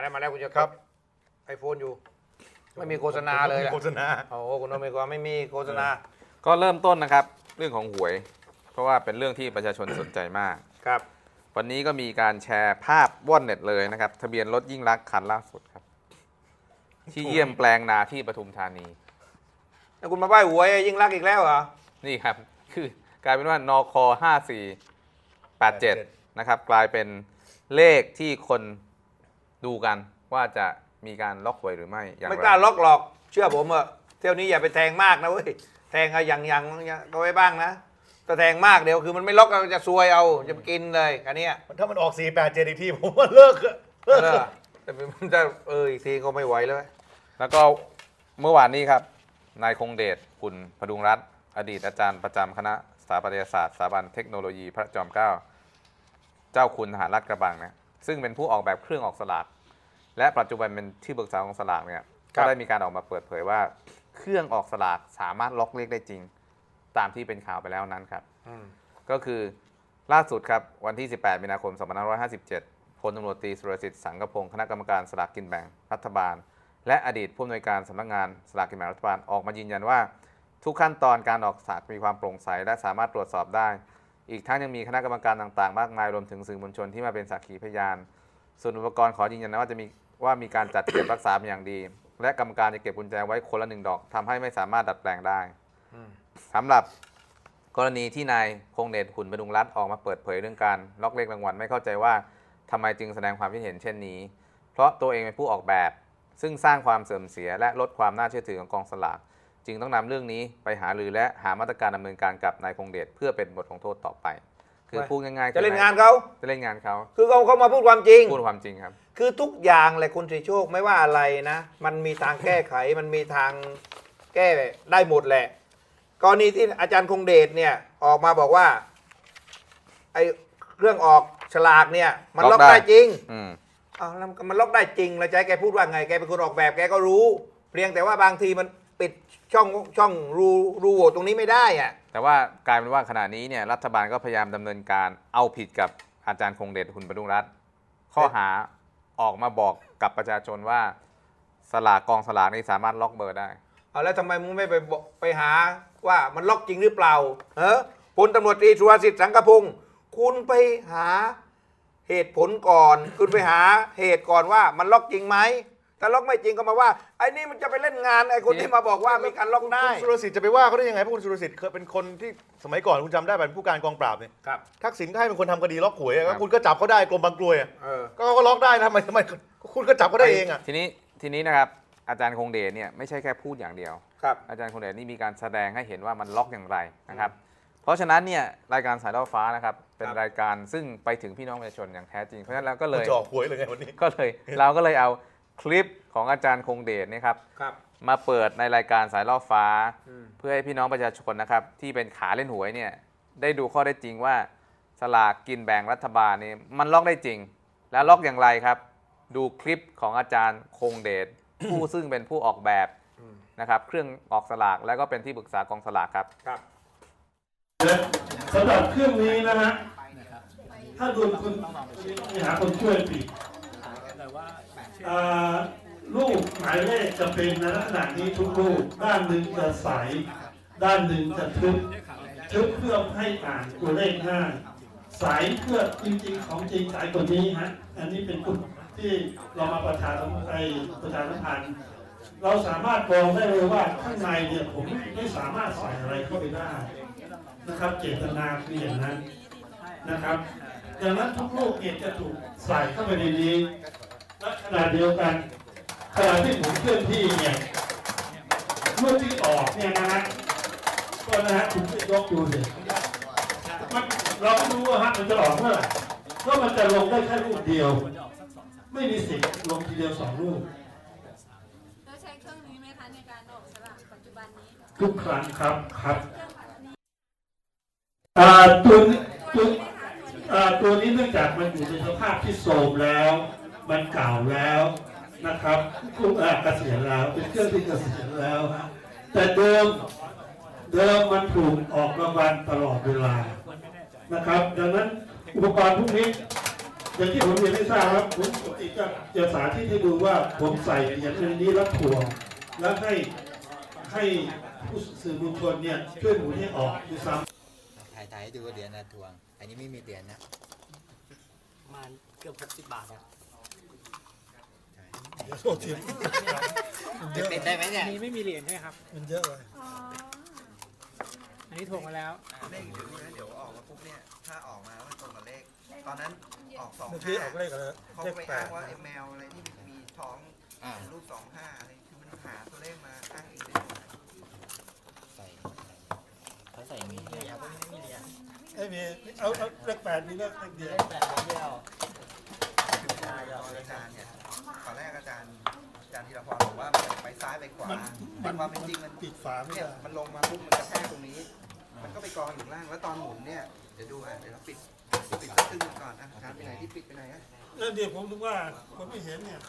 แล้วมาแล้วคุณจะครับไอโฟนอยู่ ไม่มีโฆษณาเลยมีล่ะโฆษณา โอ้โหคุณโอเมกรไม่มีโฆษณาก็เริ่มต้นนะครับ เรื่องของหวย เพราะว่าเป็นเรื่องที่ประชาชนสนใจมาก ครับ วันนี้ก็มีการแชร์ภาพว่อนเน็ตเลยนะครับ ทะเบียนรถยิ่งรักษณ์คันล่าสุดครับ ที่เยี่ยมแปลงนาที่ปทุมธานี แล้วคุณมาไหว้หวยยิ่งรักษณ์อีกแล้วเหรอ นี่ครับ คือกลายเป็นว่านค5487 นะครับ กลายเป็นเลขที่คน ดูกันว่าจะมีการล็อกหวยหรือไม่อย่างไม่ไรกล้าล็อกหรอกเชื่อผมเถอะเที่ยวนี้อย่าไปแทงมากนะเว้ยแทงเอาอย่างอย่างก็ไว้บ้างนะถ้าแทงมากเดี๋ยวคือมันไม่ล็อกเราจะซวยเอาจะไปกินเลยอันเนี้ยถ้ามันออก4 8 7อีกทีผมว่าเลิกอะเลิกเอออะแต่มันจะเอออีกทีก็ไม่ไหวเลยแล้วก็เมื่อวานนี้ครับ นายคงเดชคุณพดุงรัตน์อดีตอาจารย์ประจำคณะสถาปัตยศาสตร์สถาบันเทคโนโลยีพระจอมเกล้าเจ้าคุณทหารราชกระบังนะ ซึ่งเป็นผู้ออกแบบเครื่องออกสลากและปัจจุบันเป็นที่ปรึกษาของสลากเนี่ยครัก็บ ได้มีการออกมาเปิดเผยว่า เครื่องออกสลากสามารถล็อกเลขได้จริง ตามที่เป็นข่าวไปแล้วนั้นครับ อืม ก็คือล่าสุดครับวันที่ 18 มีนาคม 2557 พลตำรวจตรีสุรสิทธิ์สังกพงศ์คณะกรรมการสลากกินแบ่งรัฐบาล และอดีตผู้อำนวยการสำนักงานสลากกินแบ่งรัฐบาลออกมายืนยันว่า ทุกขั้นตอนการออกสลากมีความโปร่งใสและสามารถตรวจสอบได้ อีกทั้งยังมีคณะกรรมการต่างๆ มากมายรวมถึงสื่อมวลชนที่มาเป็นสักขีพยาน ส่วนอุปกรณ์ขอยืนยันนะว่าจะมีว่ามีการจัดเก็บรักษาเป็นอย่างดี และกรรมการจะเก็บกุญแจไว้คนละหนึ่งดอกทำให้ไม่สามารถดัดแปลงได้อืมสำหรับกรณีที่นายคงเดชขุนบดุงรัตออกมาเปิดเผยเรื่องการล็อกเลขรางวัลไม่เข้าใจว่าทำไมจึงแสดงความคิดเห็นเช่นนี้ เพราะตัวเองเป็นผู้ออกแบบ ซึ่งสร้างความเสื่อมเสียและลดความน่าเชื่อถือของกองสลาก จึงต้องนำเรื่องนี้ไปหารือและหามาตรการดำเนินการกับนายคงเดชเพื่อเป็นบทลงโทษต่อไป คือพูดง่ายๆจะเล่นคือนงานเขาจะเล่นงานเขาคือเขาเขามาพูดความจริงพูดความจริงครับ คือทุกอย่างแหละคุณสิโชคไม่ว่าอะไรนะ มันมีทางแก้ไขมันมีทางแก้ได้หมดแหละกรณีที่อาจารย์คงเดชเนี่ยออกมาบอกว่าไอ้เรื่องออกฉลากเนี่ย มันล็ล็ออกกได้ได้จริงอืมอ้าวแล้วมันล็อกได้จริงแล้วจะให้แกพูดว่าไงแกเป็นคนออกแบบแกก็รู้ เพียงแต่ว่าบางทีมัน ปิดช่องช่องรูรูโหว่ตรงนี้ไม่ได้อะแต่ว่ากลายเป็นว่าขณะนี้เนี่ยรัฐบาลก็พยายามดำเนินการเอาผิดกับอาจารย์คงเดชคุณบดุงรัตน์ข้อหาออกมาบอกกับประชาชนว่าสลากกองสลากนี้สามารถล็อกเบอร์ได้ เอาแล้วทำไมมึงไม่ไปบอกไปหาว่ามันล็อกจริงหรือเปล่าเออพลตำรวจตรีสุรสิทธิ์สังกพงศ์คุณไปหาเหตุผลก่อน คุณไปหาเหตุก่อนว่ามันล็อกจริงไหม ถ้าล็อกไม่จริงก็มาว่าไอ้นี่มันจะไปเล่นงานไอ้คนที่มาบอกว่ามีการล็อกได้ คุณสุรสิทธิ์จะไปว่าเขาได้ยังไงเพราะคุณสุรสิทธิ์เคยเป็นคนที่สมัยก่อนคุณจำได้เป็นผู้การกองปราบเนี่ยครับ ทักษิณก็ให้เป็นคนทำคดีล็อกหวยอะครับคุณก็จับเขาได้กรมบางกลวยอะเออ ก็เขาก็ล็อกได้นะทำไมทำไมคุณก็จับเขาได้เองอะทีนี้ทีนี้นะครับอาจารย์คงเดชเนี่ยไม่ใช่แค่พูดอย่างเดียว ครับ อาจารย์คงเดชนี่มีการแสดงให้เห็นว่ามันล็อกอย่างไรนะครับ เพราะฉะนั้นเนี่ยรายการสายล่อฟ้านะครับเป็นครับ รายการซึ่งไปถึงพี่น้องประชาชนอย่างแท้จริงเพราะฉะนั้นเราก็เลคุณยจะออกหวยเลยไงวันนี้ ก็เลยเราก็เลยเอา คลิปของอาจารย์คงเดชเนยครับ ครับ มาเปิดในรายการสายล่อฟ้า อืม เพื่อให้พี่น้องประชาชนนะครับ ที่เป็นขาเล่นหวยเนี่ยได้ดูข้อได้จริงว่า สลากกินแบ่งรัฐบาลนี่มันล็อกได้จริง แล้วล็อกอย่างไรครับ ดูคลิปของอาจารย์คงเดช ผู้ซึ่งเป็นผู้ออกแบบอืม นะครับเครื่องออกสลากแล้วก็เป็นที่ปรึกษากองสลากครับ ครับ สำหรับเครื่องนี้นะฮะ ถ้าดูคุณไปหาคนช่วยปิด อ่าลูกหมายเลขจะเป็นในลักษณะนี้ทุกลูกด้านหนึ่งจะใส ด้านหนึ่งจะทึบทึบเพื่อให้อ่านตัวเลขง่ายใสเพื่อจริงๆของจริงใสกว่านี้ฮะ อันนี้เป็นคุณที่เรามาประชาสัมพันธ์ประชาสัมพันธ์เราสามารถมองได้เลยว่าข้างในเนี่ยผมไม่สามารถใส่อะไรเข้าไปได้นะครับเจตนาคืออย่างนั้นนะครับ ดังนั้นทุกลูกเนี่ยจะถูกใส่เข้าไปในนี้ และขณะเดียวกันขณะที่ผมเคลื่อนที่เนี่ยลูกที่ออกเนี่ยนะฮะก็นะฮะคุณช่วยยกดูสิมันเราไม่รู้ว่าฮะมันจะออกเมื่อไหร่เพราะมันจะลงได้แค่ลูกเดียว ไม่มีสิทธิ์ลงทีเดียวสองลูกแล้วใช้เครื่องนี้ไหมคะในการออกสลากปัจจุบันนี้ทุกครั้งครับครับอ่าตัวนี้ตัวอ่าตัวนี้เนื่องจากมันอยู่ในสภาพที่โทรมแล้ว มันเก่าแล้วนะครับกุอ่าเกษียณแล้วเป็นเครื่องที่เกษียณแล้วฮะแต่เดิมเดิมมันถูกออกรางวัลตลอดเวลานะครับ ดังนั้นอุปกรณ์พวกนี้อย่างที่ผมเรียนให้ทราบครับผมปกติจะจะสาธิตให้ดูว่าผมใส่เหรียญในนี้แล้วถ่วงแล้วให้ให้ผู้สื่อมวลชนเนี่ยช่วยหมุนให้ออกดูซ้ำถ่ายถ่ายให้ดูเหรียญนะทวง อันนี้ไม่มีเหรียญนะประมาณเกือบ60บาทอะ จะเป็นได้ไหมเนี่ยอันนี้ไม่มีเหรียญใช่ไหมครับ มันเยอะเลยอันนี้ถ่วงมาแล้ว เลขอยู่นี่นะเดี๋ยวออกมาปุ๊บเนี่ย ถ้าออกมาแล้วมันตรงกับเลข ตอนนั้นออกสองเมื่อกี้ห้าออกเลขอะไรเขาเลขไปแปอ้าดงว่าไอ้แมวอะไรที่มีท้องอ่ารูปสองห้าอะไรคือมันหาตัวเลขมาอ้างอิงได้หมดใส่เขาใส่อย่างนี้ไอ้มีเอาเอาเลขแปดมีเลขเลขเดียว คืออาจารย์เนี่ยตอนแรกอาจารย์อาจารย์ธีรพรบอกว่ามันไปซ้ายไปขวาแต่ความเป็นจริงมันปิดฝาไม่เนี่ยได้มันลงมาปุ๊บมันกระแทกตรงนี้ มันก็ไปกองอยู่ล่างแล้วตอนหมุนเนี่ยเดี๋ยวดูอะเดี๋ยวเราปิดปิดสักครึ่งหนึ่งก่อนอะอาจารย์ไปไหนที่ปิดไปไหนอะนั่นเดียวผมถึงว่าคนไม่เห็นเนี่ย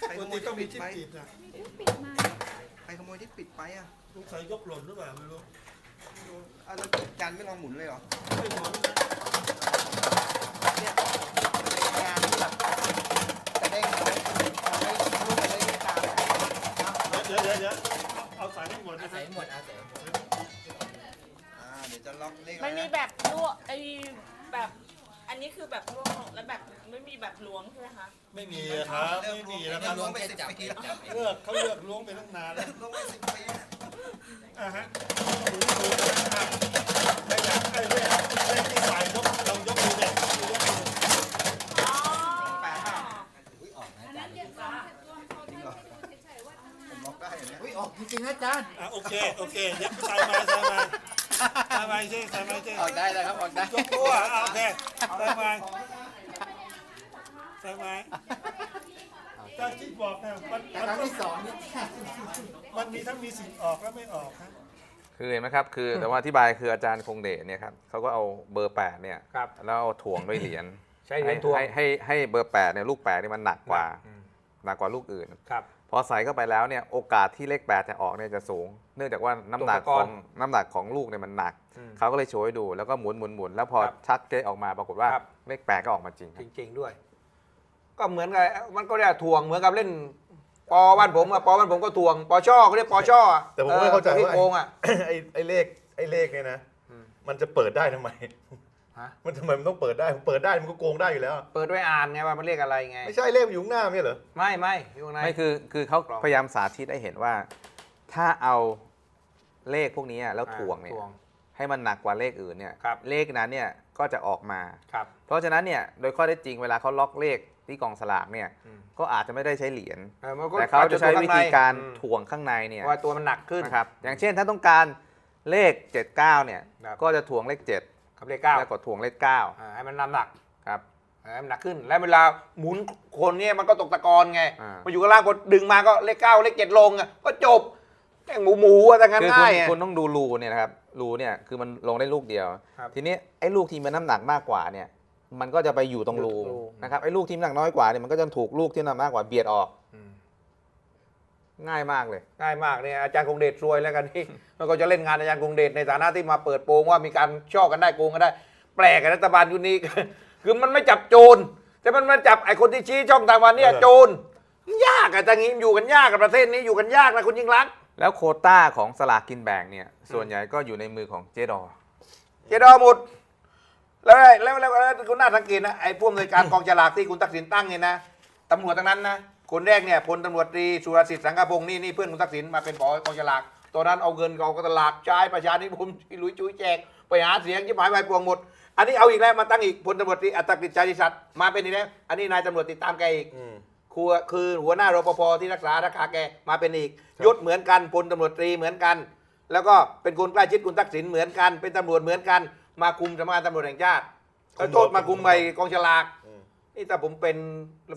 ใครปขกโมติยต้องมีที่ที่ปิดไปปิดนะใครขโมยที่ปิดไปอะสงสัยยกหล่นหรือเปล่าไม่รู้ดูอะแล้วอาจารย์ไม่ลองหมุนเลยเหรอ ไม่หมุนเนี่ยเป็นง เอาสายให้หมดนะคใส่รับหมดอาใส่หมดอ่าเดี๋ยวจะล็อกเลขมันมีนะแบบลวกไอ้แบบ อันนี้คือแบบลวกแล้วแบบไม่มีแบบล้วงใช่ไหมคะไม่มีครับไม่มีแล้วครับล้วงไปสิบปีแล้วเลือกเขาเลือกล้วงไปตั้งนานแล้วล้วงไปสิบปีแล้วอะฮะหมุนหมุนนะครับไอ้ยังไอ้เลขเลขที่ใส่ยกลองยกดูเด็กยกดู อ๋อ แปดห้า อุ้ยออกนะอาจารย์ จริงเหรอผมล็อกได้ อย่างเนี้ยอุ้ยออกจริงๆนะอาจารย์ อะโอเค โอเคเดี๋ยวใส่มาใส่มาใส่มาใช่ใส่มาใช่ออกได้แล้วครับออกได้ยกตัวอะโอเคใส่มาใส่มาถ้าที่บอกเนี่ยมันแต่มันครั้งที่สองนี่มันมีทั้งมีสิทธิ์ออกและไม่ออกครับ คือเห็นไหมครับ คือแต่ว่าอธิบายคืออาจารย์คงเดชเนี่ยครับเขาก็เอาเบอร์แปดเนี่ย ครับ แล้วเอาถ่วงด้วยเหรียญใช้เหรียญถ่วงให้ให้ให้เบอร์แปดเนี่ยลูกแปดเนี่ยมันหนักกว่า อืมหนักกว่าลูกอื่น ครับ พอใส่เข้าไปแล้วเนี่ยโอกาสที่เลขแปดจะออกเนี่ยจะสูง เนื่องจากว่าน้ำหนักตกตะกขออนงน้ำหนักของลูกเนี่ยมันหนัก อืมเขาก็เลยโชว์ให้ดูแล้วก็หมุนหมุนหมุนแล้วพอครับชักเก๊ออกมาปรากฏว่าครับ เลขแปดก็ออกมาจริงคจรับ ริง ๆด้วย ก็เหมือนกับมันก็เรียกถ่วงเหมือนกับเล่น ปอบ้านผมอะปอบ้านผมก็ถ่วง ปอช่อเขาเรียกปอช่ออะแต่ผมไม่เข้าใจที่ว่าโกงอะ ไอ้ไอ้เลขไอ้เลขเนี่ยนะอืมมันจะเปิดได้ทำไม ฮะ มันทำไมมันต้องเปิดได้มันเปิดได้มันก็โกงได้อยู่แล้ว เปิดด้วยอ่านไงว่ามันเรียกอะไรไง ไม่ใช่เลขมันอยู่ข้างหน้าไม่ใช่เหรอ ไม่ไม่อยู่ข้างใน ไม่คือคือเขากรอบพยายามสาธิตให้เห็นว่า ถ้าเอาเลขพวกนี้แล้วอ่าถ่วงเนี่ยถ่วงให้มันหนักกว่าเลขอื่นเนี่ยครับเลขนั้นเนี่ยก็จะออกมา ครับ เพราะฉะนั้นเนี่ยโดยข้อเท็จจริงเวลาเขาล็อกเลขที่กองสลากเนี่ยอืมก็อาจจะไม่ได้ใช้เหรียญออมันก็แต่เขาจะใช้วิธีการอืมถ่วงข้างในเนี่ยว่าตัวมันหนักขึ้นนะครับอย่างเช่นถ้าต้องการเลข 79เนี่ยครับก็จะถ่วงเลข 7 กับเลขเก้าแล้วก็ถ่วงเลขอ่าให้มันน้ำหนัก9ครับให้มันหนักขึ้น แล้วเวลาหมุนคนเนี่ยมันก็ตกตะกอนไงอ่ามาอยู่ข้างล่างกดดึงมาก็เลขเก้าเลขเจ็ดลงอะก็จบแม่งหมูหมูอะแต่งานคือคุง่าณยอะคุณต้องดูรูเนี่ยนะครับรูเนี่ยคือมันลงได้ลูกเดียวครับทีนี้ไอ้ลูกที่มันน้ำหนักมากกว่าเนี่ย มันก็จะไปอยู่ตรงรูรูนะครับไอ้ลูกที่น้ำหนักน้อยกว่าเนี่ยมันก็จะถูกลูกที่น้ำหนักมากกว่าเบียดออกอืม ง่ายมากเลย ง่ายมากเนี่ยอาจารย์คงเดชซวยแล้วกันที่มันก็จะเล่นงานอาจารย์คงเดชในฐานะที่มาเปิดโปงว่ามีการช่อกันได้โกงกันได้ แปลกกับรัฐบาลยุคนี้ คือมันไม่จับโจรแต่มันมาจับไอ้คนที่ชี้ช่องทางวันเนี่ยเออโจรยากอะจังงี้อยู่กันยากกับประเทศนี้อยู่กันยากนะคุณยิ่งรักษณ์แล้วโควต้าของสลากกินแบ่งเนี่ย ส่วนใหญ่ก็อยู่ในมือของเจดอ เจดอหมดแล้วแล้วแล้วแล้วคุณน่าสังเกตนะไอ้ผู้อำนวยการกองฉลากที่คุณทักษิณตั้งเนี่ยนะตำรวจทั้งนั้นนะ คนแรกเนี่ยพลตำรวจตรีสุรสิทธิ์สังกพงศ์นี่นี่เพื่อนคุณทักษิณมาเป็นผอกองฉลากตอนนั้นเอาเงินกองฉลากใช้ประชานิพนธ์ที่ลุยจุ้ยแจกไปหาเสียงยิ่หมายไปปวงหมด อันนี้เอาอีกแล้วมาตั้งอีกพลตำรวจตรีอัตกิจจาริสัตย์มาเป็นอีกแล้วอันนี้นายตำรวจติดตามแกอีกอืมครัวคือหัวหน้ารปภที่รักษาราคาแกมาเป็นอีกยศเหมือนกันพลตำรวจตรีเหมือนกัน แล้วก็เป็นคนใกล้ชิดคุณทักษิณเหมือนกัน เป็นตำรวจเหมือนกัน มาคุมสำนักงานตำรวจแห่งชาติคุมแล้วโทษมาคุมไปกองฉลากอืม นี่ถ้าผมเป็น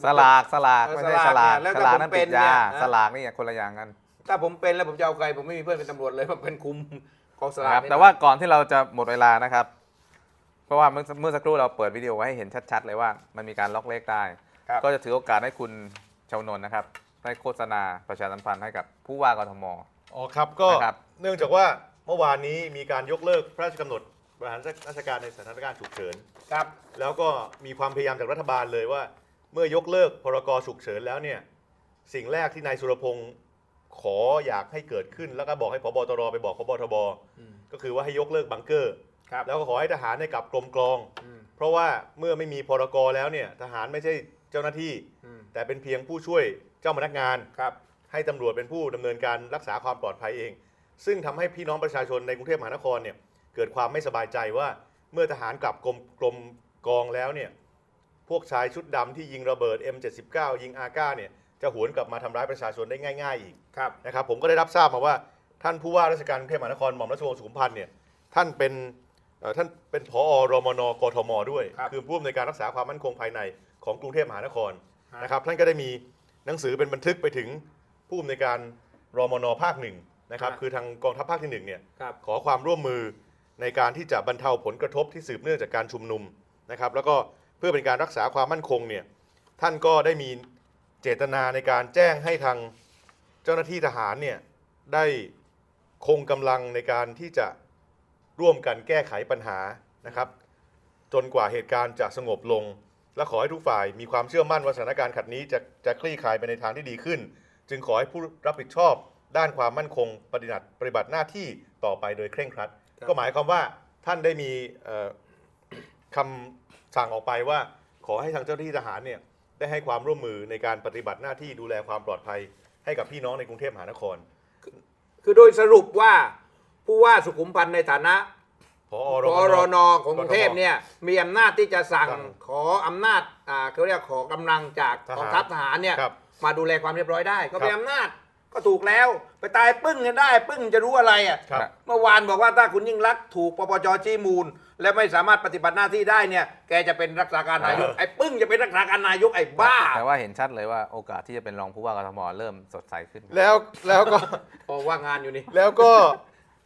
สลากสลากเออไม่ใช่สสลาลากกเนี่ยแล้วสถ้าลากผมนั่นเป็ปินดเนี่ยยานะสลากนี่คนละอย่างกัน ถ้าผมเป็นแล้วผมจะเอาใครผมไม่มีเพื่อนเป็นตำรวจเลยมาเป็นคุมกองสลานะกครับไม่ได้แต่ว่าก่อนที่เราจะหมดเวลานะครับ เพราะว่าเมื่อเมื่อสักครู่เราเปิดวิดีโอไว้ให้เห็นชัด ๆ เลยว่ามันมีการล็อกเลขได้ครับก็จะถือโอกาสให้คุณชาวนนท์นะครับได้โฆษณาประชาสัมพันธ์ให้กับผู้ว่ากทมอ๋อครับก็นะครับเนื่องจากว่าเมื่อวานนี้มีการยกเลิกพระราชกำหนดบ ริหารราชการในสถานการณ์ฉุกเฉิน ครับ แล้วก็มีความพยายามจากรัฐบาลเลยว่า เมื่อยกเลิกพรกฉุกเฉินแล้วเนี่ยสิ่งแรกที่นายสุรพงศ์ขออยากให้เกิดขึ้น แล้วก็บอกให้พบตรไปบอกพบทบอืมก็คือว่าให้ยกเลิกบังเกอร์ ครับ แล้วก็ขอให้ทหารเนี่ยกลับกรมกรอง อืม เพราะว่าเมื่อไม่มีพรกแล้วเนี่ยทหารไม่ใช่เจ้าหน้าที่ อืม แต่เป็นเพียงผู้ช่วยเจ้าพนักงาน ครับ ให้ตำรวจเป็นผู้ดำเนินการรักษาความปลอดภัยเอง ซึ่งทำให้พี่น้องประชาชนในกรุงเทพมหานครเนี่ย เกิดความไม่สบายใจว่าเมื่อทหารกลับกรมกรมกองแล้วเนี่ยพวกชายชุดดำที่ยิงระเบิด M79 ยิงอาก้าเนี่ยจะหวนกลับมาทำร้ายประชาชนได้ง่าย ๆ อีกครับนะครับผมก็ได้รับทราบมาว่าท่านผู้ว่าราชการกรุงเทพมหานครหม่อมราชวงศ์สุขุมพันธ์เนี่ยท่านเป็นเอ่อท่านเป็นผอรมนกทม ด้วยครับคือผู้อำนวยการรักษาความมั่นคงภายในของกรุงเทพมหานครฮะนะครับท่านก็ได้มีหนังสือเป็นบันทึกไปถึงผู้อำนวยการรมนภาคหนึ่งนะครับคือทางกองทัพภาคที่หนึ่งเนี่ยครับขอความร่วมมือ ในการที่จะบรรเทาผลกระทบที่สืบเนื่องจากการชุมนุมนะครับ แล้วก็เพื่อเป็นการรักษาความมั่นคงเนี่ยท่านก็ได้มีเจตนาในการแจ้งให้ทางเจ้าหน้าที่ทหารเนี่ยได้คงกำลังในการที่จะร่วมกันแก้ไขปัญหานะครับ จนกว่าเหตุการณ์จะสงบลง และขอให้ทุกฝ่ายมีความเชื่อมั่นว่าสถานการณ์ขัดนี้จะจะคลี่คลายไปในทางที่ดีขึ้น จึงขอให้ผู้รับผิดชอบด้านความมั่นคงปฏิบัติปฏิบัติหน้าที่ต่อไปโดยเคร่งครัด ก็หมายความว่าท่านได้มีเอ่อคำสั่งออกไปว่า ขอให้ทางเจ้าหน้าที่ทหารเนี่ยได้ให้ความร่วมมือในการปฏิบัติหน้าที่ดูแลความปลอดภัย ให้กับพี่น้องในกรุงเทพมหานคร คือโดยสรุปว่าผู้ว่าสุขุมพันธ์ในฐานะพอกรนของกรุงเทพเนี่ยมีอำนาจที่จะสั่งสั่งขออำนาจอ่าเขาเรียกขอกำลังจากทหารกองทัพทหารเนี่ยครับมาดูแลความเรียบร้อยได้ ก็คเป็นรับอำนาจ ก็ถูกแล้วไปตายปึ้งกันได้ ปึ้งจะรู้อะไรอะครับ เมื่อวานบอกว่าถ้าคุณยิ่งรักษณ์ถูกปปจจี้มูล และไม่สามารถปฏิบัติหน้าที่ได้เนี่ย แกจะเป็นรักษาการนายกไอ้ปึ้งจะเป็นรักษาการนายกไอ้บ้าแต่ว่าเห็นชัดเลยว่าโอกาสที่จะเป็นรองผู้ว่ากทมเริ่มสดใสขึ้นแล้วแล้วก็พอว่างานอยู่นี่ แล้วก็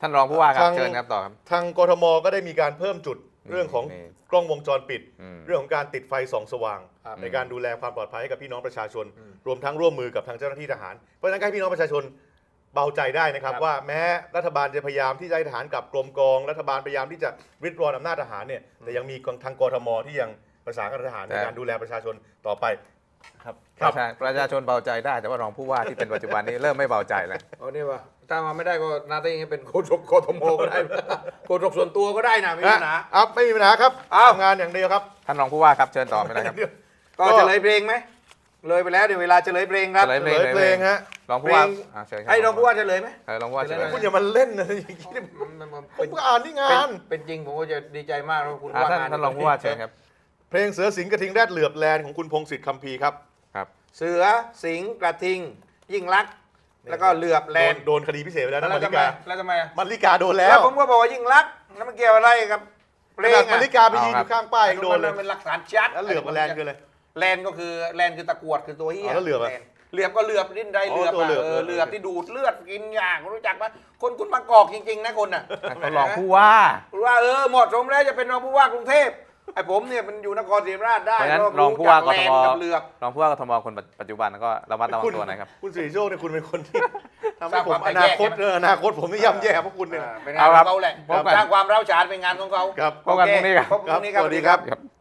ท่านรองผู้ว่าครับทาง เชิญครับต่อครับ ทางกทมก็ได้มีการเพิ่มจุด เรื่องของนี่กล้องวงจรปิด อืม เรื่องของการติดไฟส่องสว่าง ครับในการดูแลความปลอดภัยให้กับพี่น้องประชาชน อืมรวมทั้งร่วมมือกับทางเจ้าหน้าที่ทหาร เพราะฉะนั้นก็ให้พี่น้องประชาชนเบาใจได้นะครับ ครับ ว่าแม้รัฐบาลจะพยายามที่จะให้ทหารกลับกรมกอง รัฐบาลพยายามที่จะริดรอนอำนาจทหารเนี่ยแต่ยังมีทางกทมที่ยังประสานกับทหารในแต่การดูแลประชาชนต่อไป ครับประชาประชาชนเบาใจได้แต่ว่ารองผู้ว่าที่เป็นปัจจุบันนี้เริ่มไม่เบาใจแล้วเอานี่วะถ้ามาไม่ได้ก็นาตีให้เป็นโฆษกกทมก็ได้โฆษกส่วนตัวก็ได้นะไม่มีปัญหาครับไม่มีปัญหาครับอ้าวทำงานอย่างเดียวครับ ท่านรองผู้ว่าครับเชิญต่อไปเลยครับ ก็เฉลยเพลงไหมเลยไปแล้วเดี๋ยวเวลาเฉลยเพลงครับเฉลยเพลงเพลงฮะรองผู้ว่าเพลงอ่าเชิญคบให้รองผู้ว่าเฉลยไหมเออรองผู้ว่าเฉลยคุณอย่ามาเล่นนะอย่างนี้มันมันผเป็มนก็อ่านนี่งาน เป็นจริงผมก็จะดีใจมากแล้วคุณอ่าว่าท่านงานท่านรองผู้ว่าเชิญครับ เพลงเสือสิงห์กระทิงแรดเหลือบแลนของคุณพงศิษฐ์คัมภีร์ครับครับ เสือสิงห์กระทิง ยิ่งรักษณ์แล้วก็เหลือบแลนโดนโดนคดีพิเศษไปแล้วนะแล้มาวริทำไมกาแล้วทำไมอะมาริกาโดนแล้แล้ววผมก็บอกว่ายิ่งรักษณ์แล้วมันเกี่ยวอะไรกับเพขลนางดมาอะริกาไปยืนอยู่ข้างป้ายยังโดนเลยมันเป็นหลักฐานชัด แล้วเหลือบกับแลนคืออะไร แลนก็คือแลนคือตะกรวดคือตัวเหี้ยอ๋อแล้วเหลือบอะนเหลือบก็เหลือบดิ้นได้อ๋เหอลือบตัวอะเหลือบเออเหลือบเหลือบ ที่ดูดเลือดกินอย่างรู้จักไหมคนคุณบางกอกจริงๆนะคนน่ะท่านรองผู้ว่าว่าเออเหมาะสมแล้วจะเป็นรองผู้ว่ากรุงเทพ ไอ้ผมเนี่ยมันอยู่นครศรีธรรมราชได้เพราะฉะนั้นก็รองผู้ว่ากจัทแลมนกับเหลือบรองผู้ว่ากทมคนปัจจุบันก็ระมัดระวังคุณตัวหนะครับคุณสิริโชคเนี่ยคุณเป็นคนที่ทำสร้างให้ผมความแตอกนาแยกคตใช่ไหมเอออนาคตผมนี่ย่ำแย่เพราะคุณเนี่ยอ่าเป็นงานของเขาแหละพบกันสร้างความร้าวฉานเป็นงานของเขาครับพบกันพรุ่งนี้ครับพบกันพรุ่งนี้ครับสวัสดีครับครับ